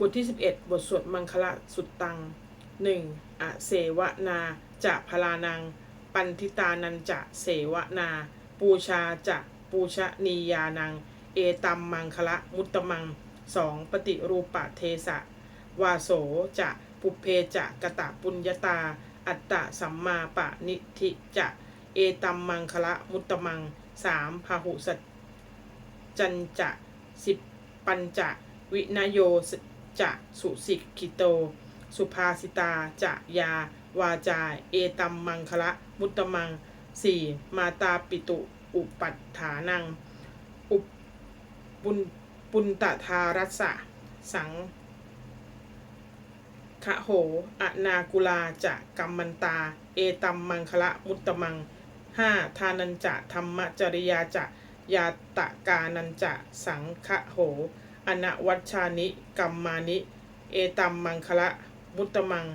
บทที่ 11 บทสวดมังคละสุตตัง 1. อเสวนาจะพลานัง ปันทิตานันจะเสวนา ปูชาจะปูชนียานัง เอตัมมังคละมุตตมัง 2. ปฏิรูปะเทสะ วาโสจะปุเพจะกะตะปุญญาตา อัตตะสัมมาปะนิธิจะ เอตัมมังคละมุตตมัง 3. พาหุสัจจันจะสิบปัญจะวินโยส จะสุสิกิโต สุภาสิตา จะยา วาจา เอตัมมังคละ มุตตมัง 4. มาตาปิตุ อุปัฏฐานัง อุปปุนปุนตทารัสสะสังคะโหอนากุลาจะกัมมันตา เอตัมมังคละมุตตมัง 5. ทานันจะธรรมจริยาจะยาตะกานันจะสังคะโห อนวัชชานิกัมมานิ เอตัมมังคละ มุตตมัง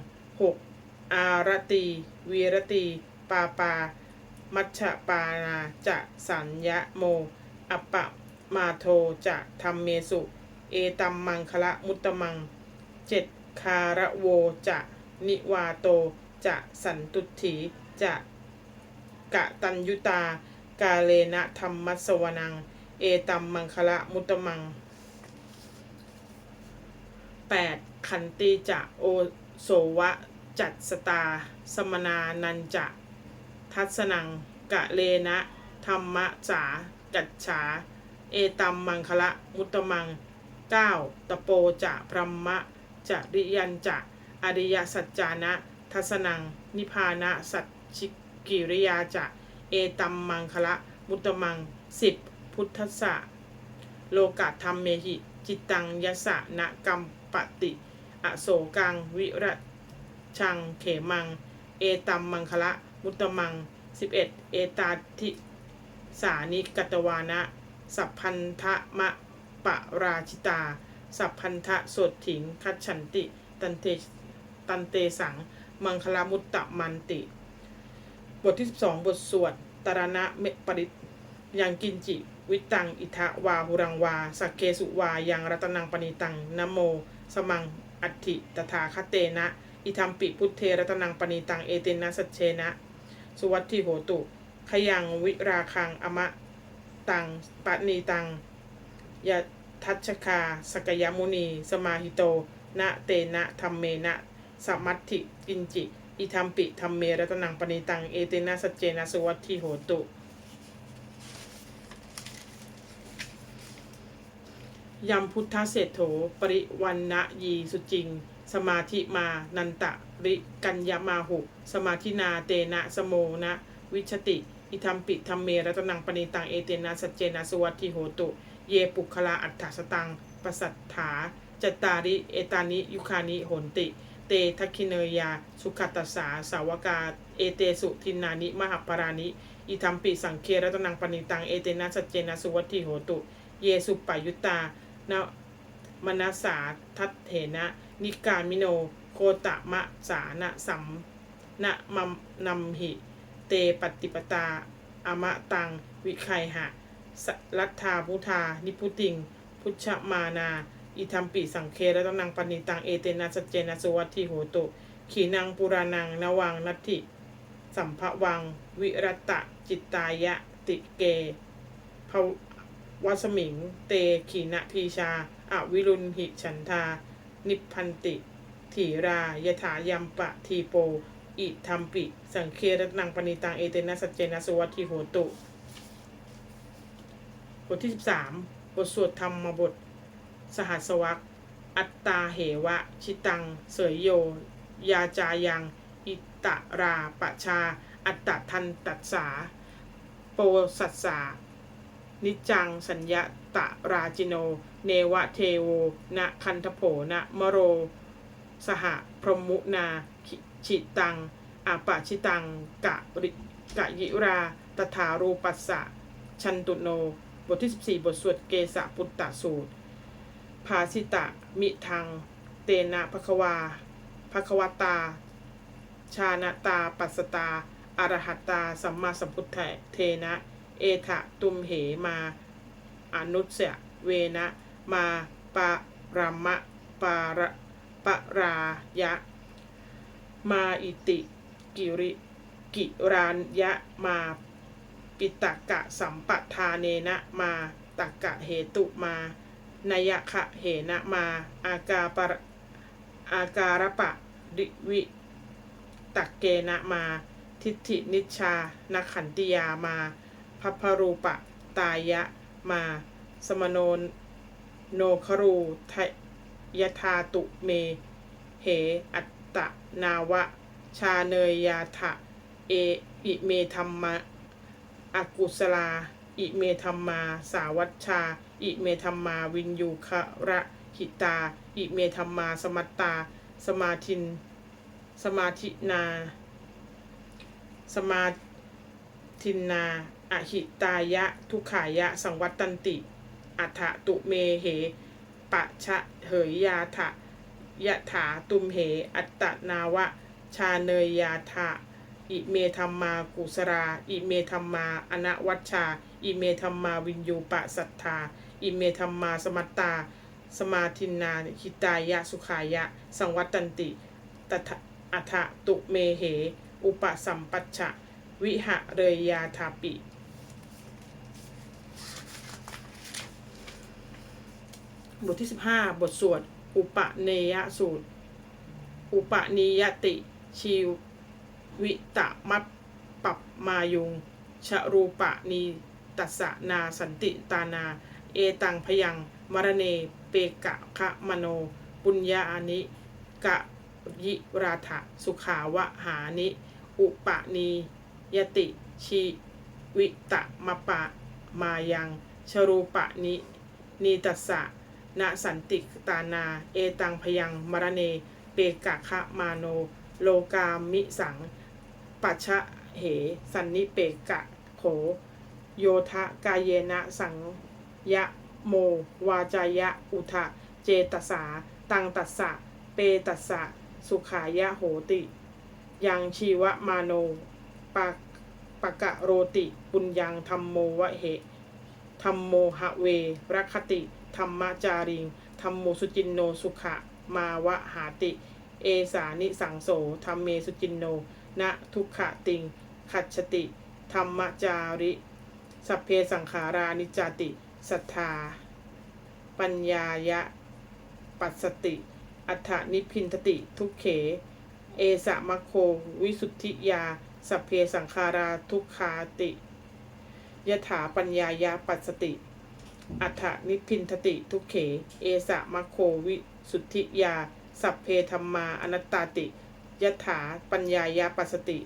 6. อารตีวีรตี ปาปา มัชฌปานาจะสัญญะโม อัปปะมาโทจะธรรมเมสุ เอตัมมังคละมุตตมัง 7. คาระโวจะนิวาโตจะสันตุถีจะกะตัญยุตา กาเลนะธรรมัสสวนัง เอตัมมังคละมุตตมัง 8. ขันติจะโอโสวะจัดสตา สมนานันจะทัศนังกะเลนะ ธรรมะจากัจฉา เอตัมมังคละมุตตมัง 9. ตโปจะพรหมะจะริยันจะอริยสัจจานะทัศนัง นิพานะสัจชิกิริยาจะเอตัมมังคละมุตตมัง 10. พุทธะโลกะธรรมเมหิ จิตตังยสะนะกัม ปติอโศกัง วิรัชัง เขมัง เอตัมมังคละ มุตตมัง 11. เอตาทิสานิกตวานะ สัพพันธะมะปะราชิตา สัพพันธะสดถิง คัจฉันติ ตันเตตันเตสัง มังคลามุตตะมันติ บทที่ 12 บทสวด ตรณะเมปริตยังกินจิ วิตัง อิทะวาหุรังวา สักเคสุวา ยังรัตนังปณิตังนโม สมังอัติตถาคเตนะ อิทัมปิพุทเทรัตนังปณิตังเอเตนะสัจเชนะ สุวัตถิโหตุ ขยังวิราคังอมะตังปะนีตังยะทัชคา สกยมุนี สมาหิโต นะเตนะธรรมเมนะสัมมัติกินจิ อิทัมปิธรรมเมรัตนังปณิตัง เอเตนะสัจเจนะสุวัตถิโหตุ ยัมพุทธเศรษโถปริวันนะยีสุจริง สมาธิมานันตะริกัญญามาหุ สมาธินาเตนะสโมนะวิชติ อิทัมปิธรรมเมรัตนังปณิตังเอเตนะสัจเจนะสวัติโหตุ เยปุคลาอัฏฐสตังปสัทธาจตาริเอตานิยุคานิโหนติ เตทักขิเนยา สุขตัสสาสาวกาเอเตสุทินานิมหปรานิ อิทัมปิสังเครัตนังปณิตังเอเตนะสัจเจนะสวัติโหตุ เยสุปปายุตตา นมนัสาทัตเถนะ นิกามิโน โคตะมะสานะสัมนะมัมนัมหิ เตปฏิปตา อมะตัง วิไคหะสรัทธาพุทธานิพุติง พุชมานา อิทัมปิสังเครตนังปณิตัง เอเตนะสเจนะสุวัตถิโหตุ ขีนังปุรานังนวังนัตถิ สัมภวัง วิรตตะจิตตายะติเกภ วัสมิง เตขีนะพีชาอวิรุณหิฉันทา นิพพันติถีรายถายัมปะทีโป อิทัมปิ สังเครตนังปณิตัง เอเตนะสจเจนะสุวัติโหตุ บทที่ 13 บทสวดธรรมบท สหัสวักอัตตาเหวะ ชิตัง เสยโย ยาจายัง อิตะราปชา อัตตทันตัสสา โปสัสสา นิจังสัญญาตะราจิโน เนวะเทโวนะคันทโผนะมโร สหพรหมุนาขิชิตังอาปะชิตังกะริกะยิราตถารูปัสสะชันตุโน บทที่ 14 บทสวดเกสะปุตตะสูตร ภาสิตะ มิทัง เตนะภควาภควตา ชาณตา ปัสสตาอรหัตตา สัมมาสัมพุทธเทนะ เอทะตุมเหมาอนุสเวนะมาปะรมะปาระปะรายะ มาอิติ กิริกิรานยะมาปิตกะสัมปทาเนนะมาตักกะเหตุมานยขะเหนะมาอากาปะอาการปะดิวิตักเกนะมา ทิฏฐินิชชานขันติยามา พัพพรูปะตายะมา สมโนนโนครูทยทาตุเม เหอัตตะนาวะ ชาเนยยาทะเออิเมธรรมะอากุสลา อิเมธรรมา สาวัชชา อิเมธรรมาวินยูคะระหิตา อิเมธรรมา สมัตตา สมาธิน สมาธินา สมาทินนา อหิตายะ ทุขายะ สังวัตตันติ อัฏฐตุเมเห ปะชะเหยยาทะยะถาตุมเห อัตตนาวะ ชาเนยยาทะอิเมธรรมากุสรา อิเมธรรมาอนวัชชา อิเมธรรมาวินยูปะสัทธา อิเมธรรมาสมัตตา สมาทินนาหิตายะ สุขายะ สังวัตตันติตถอัฏฐตุเมเห อุปสัมปัชชะวิหะเรยยาทาปิ บทที่ 15 บทสวด อุปเนยสูตร อุปนิยติชีวิตะมัปปับมายุง ชรูปะนีตัสสะนาสันติตานา เอตังพยังมรเนเปกะคะมโน ปุญญานิกะยิราถะสุขาวะหานิ อุปนิยติชีวิตะมปะมายัง ชรูปะนิ นีตัสสะ ณสันติตานา เอตังพยังมรเน เปกะคะมาโน โลกามิสัง ปัชะเห สันนิเปกะโข โยทะกายเยนะสังยะโม วาจายะอุทะ เจตสา ตังตัสสะ เปตัสสะ สุขายะโหติ ยังชีวะมาโนปะปะกะโรติ ปุญญังธรรมโมวะเหธรรมโมหะเวรัคคติ ธรรมจาริงธรรมโมสุจินโนสุขะ มาวะหาติ เอสานิสังโสธรรมเมสุจินโนนะทุกขะติง ขัดชติ ธรรมจาริ สัพเพสังขารานิจติสัทธา ปัญญายะ ปัสสติ อัฏฐนิพพินทติทุกเข เอสะมะโควิสุทธิยา สัพเพสังขาราทุกขาติยถาปัญญายาปัสสติ อัฏฐนิพพินทติทุเข เอสะมะโควิสุทธิยา สัพเพธรรมาอนัตตาติยถาปัญญายาปัสสติ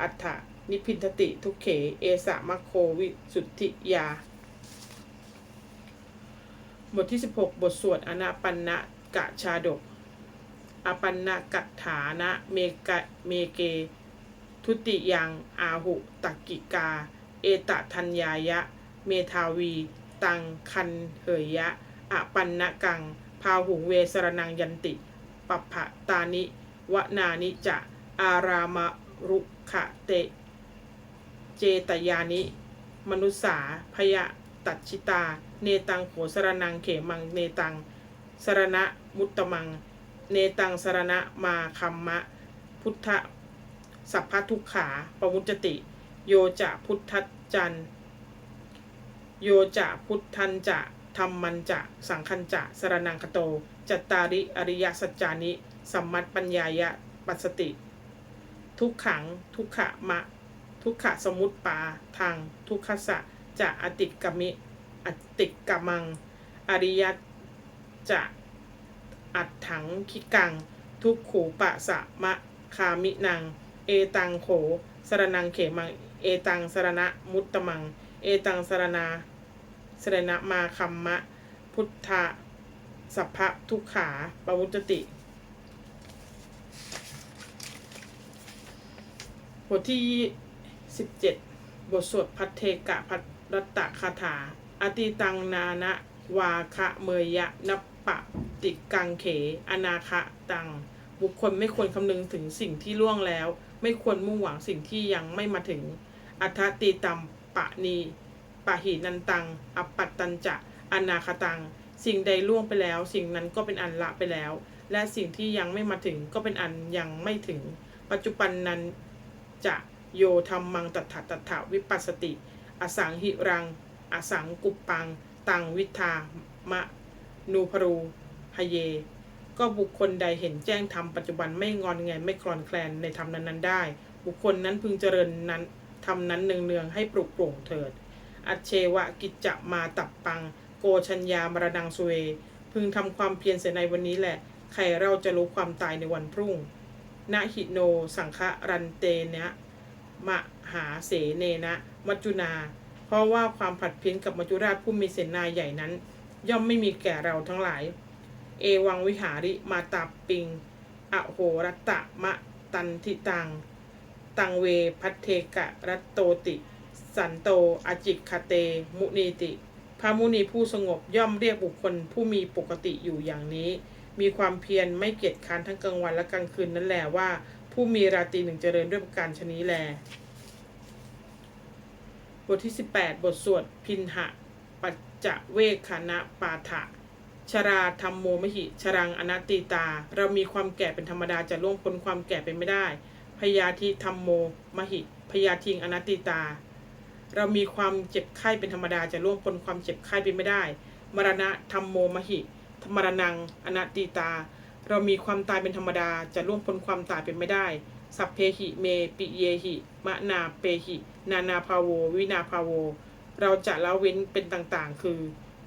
อัฏฐนิพพินทติทุเข เอสะมะโควิสุทธิยา บทที่ 16 บทสวดอนาปันนะกะชาดก อปันนะกัตถานะเมกะเมเก ทุติยังอาหุตักกิกา เอตทัญญายะ เมทาวี ตัง คันเหยยะอปันนกัง พาหุงเวสรนังยันติ ปัปภะตานิ วนานิจะ อารามรุขะเต เจตยานิ มนุษาพยะตัดชิตา เนตังโขสรนังเขมัง เนตัง สรณะมุตตมัง เนตังสรณะมาคัมมะ พุทธสัพพทุกขาปวุจติ โยจะพุทธจันท โยจะพุทธันจะธรรมันจะ สังคันจะสรนังคโต จัตตาริอริยสัจจานิ สัมมัตปัญญายะปัสสติ ทุกขังทุกขะมะ ทุกขะสมุตปาทาง ทุกขสะจะอติกมิอติกมัง อริยจะอัดถังคิกัง ทุกขูปะสะมะคามินัง เอตังโขสรนังเขมัง เอตังสรณะมุตตมัง เอตังสรณาสรณะมาคัมมะ พุทธะสัพพะทุกขาปวุจติ บทที่17บทสวดพัทเทกะพัทรัตตะคาถา อติตังนานะวาคะเมยยะนปปะติกังเข อนาคะตัง บุคคลไม่ควรคำนึงถึงสิ่งที่ล่วงแล้ว ไม่ควรมุ่งหวังสิ่งที่ยังไม่มาถึง อัทติตัม ปะนีปะหินันตังอปปัตตันจะอนาคตัง สิ่งใดล่วงไปแล้ว สิ่งนั้นก็เป็นอันละไปแล้ว และสิ่งที่ยังไม่มาถึงก็เป็นอันยังไม่ถึง ปัจจุบันนั้นจะโยธรรมังตัถะตัถะวิปัสสติ อสังหิรัง อสังกุปปัง ตังวิทามะนูพรูหเย ก็บุคคลใดเห็นแจ้งธรรมปัจจุบันไม่งอนแงนไม่คลอนแคลนในธรรมนั้นๆได้ บุคคลนั้นพึงเจริญนั้น ทำนั้นเนืองๆให้ปลุกโปร่งเถิด อัจเชวะกิจจะมาตับปัง โกชัญญามรดังสุเว พึงทำความเพียรเสียในวันนี้แหละ ใครเราจะรู้ความตายในวันพรุ่งนะหิโน สังฆรันเตนะมหาเสเนนะ มัจจุนา เพราะว่าความผัดเพี้ยนกับมัจจุราชผู้มีเสนาใหญ่นั้น ย่อมไม่มีแก่เราทั้งหลาย เอวังวิหาริมาตาปิง อโหรตะมะตันทิตัง ตังเวพัทเทกะรัตโตติ สันโตอจิกคเต มุนีติ พระมุนีผู้สงบย่อมเรียกบุคคลผู้มีปกติอยู่อย่างนี้ มีความเพียรไม่เกียจคร้านทั้งกลางวันและกลางคืนนั่นแหละว่า ผู้มีราตรีหนึ่งเจริญด้วยประการชนี้แล บทที่ 18 บทสวดพินหะ ปัจจเวคณะปาฐะชราธรรมโมมหิ ชรังอนัตติตา เรามีความแก่เป็นธรรมดาจะล่วงพ้นความแก่เป็นไม่ได้ พยาธิธรรมโม มหิ พยาทิงอนัตติตา เรามีความเจ็บไข้เป็นธรรมดาจะล่วงพ้นความเจ็บไข้เป็นไม่ได้ มรณะธรรมโมมหิมรณังอนัตติตา เรามีความตายเป็นธรรมดาจะล่วงพ้นความตายเป็นไม่ได้ สัพเพหิเมปิเยหิมะนาเปหิ นานาภาโว วินาภาโว เราจะละเว้นเป็นต่างๆ คือ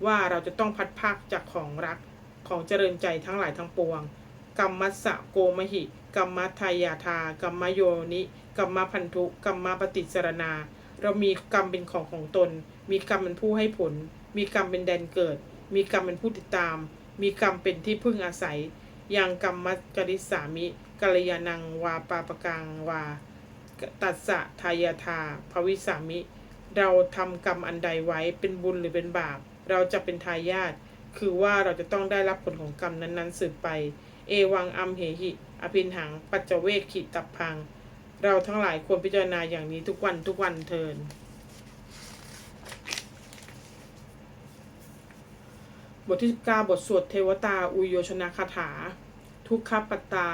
ว่าเราจะต้องพัดภาคจากของรักของเจริญใจทั้งหลายทั้งปวง กรรมัสสะโกมหิกรรมัทายาทากรรมโยนิกรรมพันธุกรรมปฏิสรณา เรามีกรรมเป็นของของตน มีกรรมเป็นผู้ให้ผล มีกรรมเป็นแดนเกิด มีกรรมเป็นผู้ติดตาม มีกรรมเป็นที่พึ่งอาศัยอย่างกรรมกริสามิกัลยานังวาปาปกังวา ตัสสะทายาทาภวิสามิ เราทำกรรมอันใดไว้เป็นบุญหรือเป็นบาป เราจะเป็นทายาทคือว่าเราจะต้องได้รับผลของกรรมนั้นๆสืบไป เอวังอัมเหหิ อภินหัง ปัจจเวกขิตับพัง เราทั้งหลายควรพิจารณาอย่างนี้ทุกวันทุกวันเทิน บทที่ 19 บทสวดเทวตา อุโยชนะคาถา ทุกขปัตตา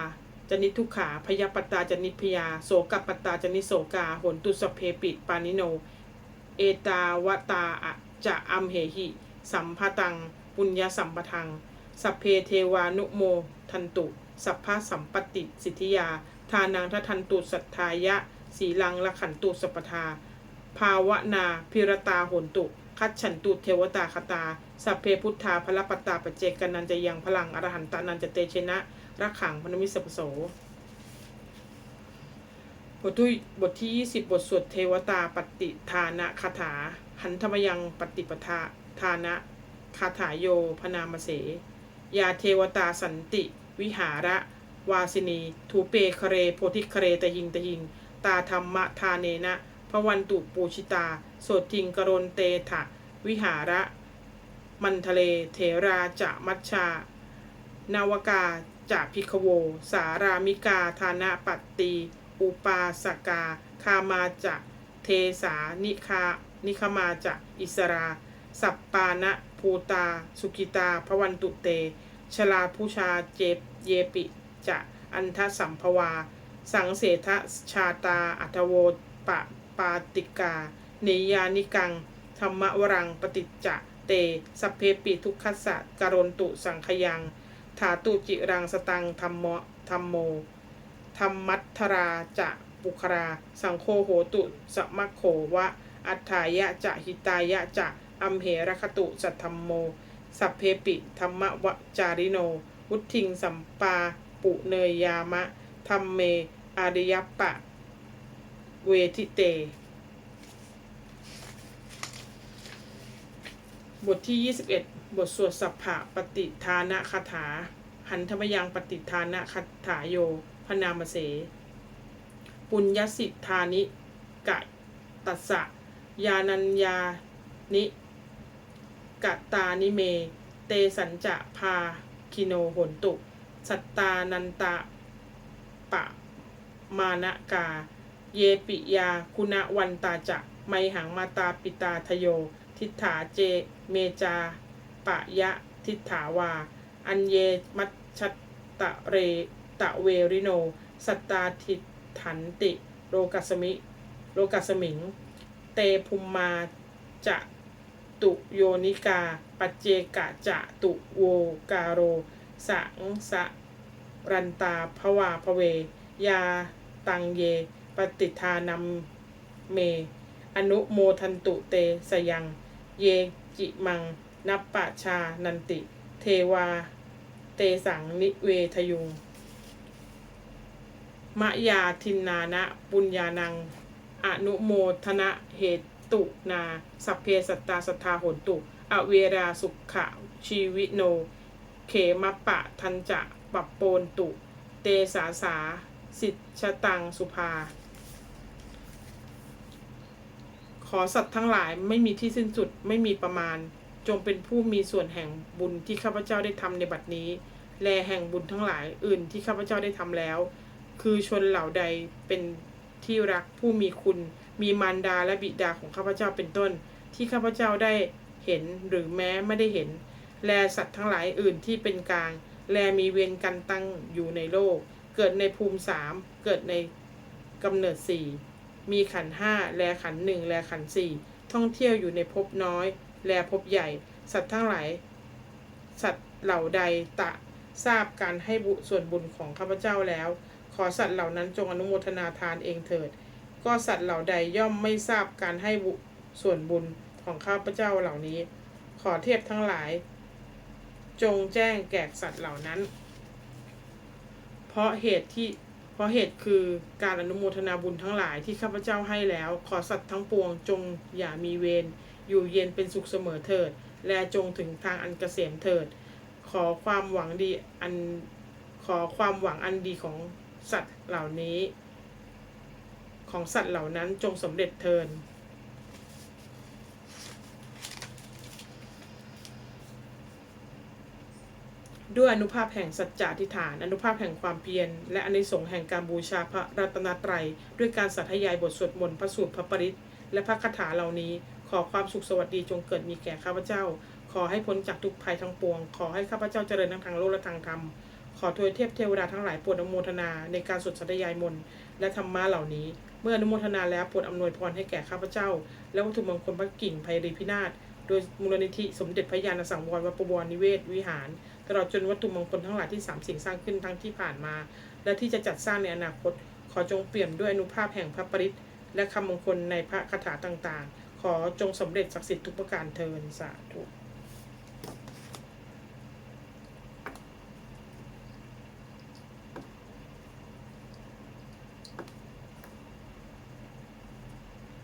จนิทุกขา พยาปตาจนิพยา โสกปัตตาจนิโสกา หนตุสเพปิ ปานิโน เอตาวตาอะจะอัมเหหิ สัมภตัง ปุญญาสัมปทัง สัพเพเทวานุโม ทันตุ สัพพะสัมปติสิทธิยา ทานังทัทันตุสัทธายะ สีลังละขันตุสัพพทา ภาวนาพิรตาโหนตุ คัดฉันตุเทวตาคตา สัพเพพุทธาพละปตาปเจกันันจะยังพลังอรหันตานันจะเตชนะรักขังพนมิสสปโสบทที่บทที่ 20 บทสวดเทวตาปฏิทานะคาถา หันธรรมยังปฏิปทาทานะคาถาโยพนามเส ยาเทวตาสันติ วิหาระ วาสินี ทูเปคเรโพธิคเรตหิงตหิง ตาธรรมะทาเนนะพระวันตุปูชิตา โสทิงกรณเตถะ วิหาระ มันทะเลเถราจะมัชชา นาวกาจะพิคโว สารามิกาธานะปัตตี อุปาสกา คามาจะ เทสานิคา นิคมาจะ อิสรา สัปปานะภูตา สุกิตาพวันตุเต ชลาผู้ชาเจเยปิจะอันทสัมภวา สังเสทชาตาอัทโวปะปาติกา เนยานิกัง ธรรมวรังปฏิจจะเต สัพเพปิทุกขัสสะการนตุสังขยัง ถาตุจิรังสตังธรรมโมธรรมโม ธรรมัทราจะปุครา สังโฆโหตุสมัคโขวะ อัฏฐายะจะหิตายะจะ อัมเหรคตุสัทธรรมโม สัพเพปิธรรมวจาริโน วุทิงสัมปาปุเนยยามะธรรมเมอาริยปปะ เวทิเต บทที่ 21 บทสวดสัพพะปฏิทานะคาถา หันธรรมยังปฏิทานะคาถาโยพนามเส ปุญญสิทธานิกะตัสสะยานัญญานิ กะตานิเม เตสัญจะพาคิโนโหนตุ สัตตานันตะปะมานกา เยปิยาคุณวันตาจะไมหังมาตาปิตาทโย ทิฏฐาเจเมจา ปะยะทิฏฐาวา อัญเยมัชชตตะเรตะเวริโน สัตตาทิถันติ โลกัสมิ โลกัสมิง เตภุมมาจะ ตุโยนิกา ปัจเจกะจะตุโวกาโร สังสะรันตาภวาภเว ยาตังเย ปฏิทานัมเม อนุโมทันตุเตสยัง เยจิมัง นัปปะชานันติ เทวา เตสังนิเวทยุงมะยาทินนานะ ปุญญานัง อนุโมทนะเหตุ ตุนาสัพเพสัตตาสัทธาโหตุ อเวราสุขะชีวิโน เขมะปะทันจะปัปโปนตุ เตสาสา สิทชตังสุภา ขอสัตว์ทั้งหลายไม่มีที่สิ้นสุดไม่มีประมาณ จงเป็นผู้มีส่วนแห่งบุญที่ข้าพเจ้าได้ทำในบัดนี้ แลแห่งบุญทั้งหลายอื่นที่ข้าพเจ้าได้ทำแล้ว คือชนเหล่าใดเป็น ที่รักผู้มีคุณ มีมารดาและบิดาของข้าพเจ้าเป็นต้น ที่ข้าพเจ้าได้เห็นหรือแม้ไม่ได้เห็น แลสัตว์ทั้งหลายอื่นที่เป็นกลาง แลมีเวรกันตั้งอยู่ในโลก เกิดในภูมิสามเกิดในกำเนิดสี่มีขันห้าแลขันหนึ่งแลขันสี่ท่องเที่ยวอยู่ในภพน้อย แลภพใหญ่ สัตว์ทั้งหลาย สัตว์เหล่าใดตะทราบการให้บุส่วนบุญของข้าพเจ้าแล้ว ขอสัตว์เหล่านั้นจงอนุโมทนาทานเองเถิด ก็สัตว์เหล่าใดย่อมไม่ทราบการให้ส่วนบุญของข้าพเจ้าเหล่านี้ ขอเทพทั้งหลาย จงแจ้งแก่สัตว์เหล่านั้น เพราะเหตุที่เพราะเหตุคือการอนุโมทนาบุญทั้งหลายที่ข้าพเจ้าให้แล้ว ขอสัตว์ทั้งปวงจงอย่ามีเวรอยู่เย็นเป็นสุขเสมอเถิด และจงถึงทางอันเกษมเถิด ขอความหวังดีอันขอความหวังอันดีของ สัตว์เหล่านี้ ของสัตว์เหล่านั้นจงสำเร็จเทินด้วยอนุภาพแห่งสัจจะทิฏฐาน อนุภาพแห่งความเพียร และอนิสงส์แห่งการบูชาพระรัตนตรัย ด้วยการสัทยายบทสวดมนต์พระสูตรพระปริตและพระคาถาเหล่านี้ ขอความสุขสวัสดีจงเกิดมีแก่ข้าพเจ้า ขอให้พ้นจากทุกภัยทั้งปวง ขอให้ข้าพเจ้าเจริญทั้งทางโลกและทางธรรม ขอทวยเทพเทวดาทั้งหลายโปรดอนุโมทนาในการสวดสัตยายมนต์และธรรมะเหล่านี้ เมื่ออนุโมทนาแล้วโปรดอำนวยพรให้แก่ข้าพเจ้า และวัตถุมงคลพระกิ่งไพรีพินาศโดยมูลนิธิสมเด็จพระญาณสังวรวัดประวรนิเวศวิหาร ตลอดจนวัตถุมงคลทั้งหลายที่สามสิ่งสร้างขึ้นทั้งที่ผ่านมา และที่จะจัดสร้างในอนาคต ขอจงเปี่ยมด้วยอนุภาพแห่งพระปริตและคำมงคลในพระคาถาต่างๆ ขอจงสำเร็จศักดิ์สิทธิ์ทุกประการเทินสาธุ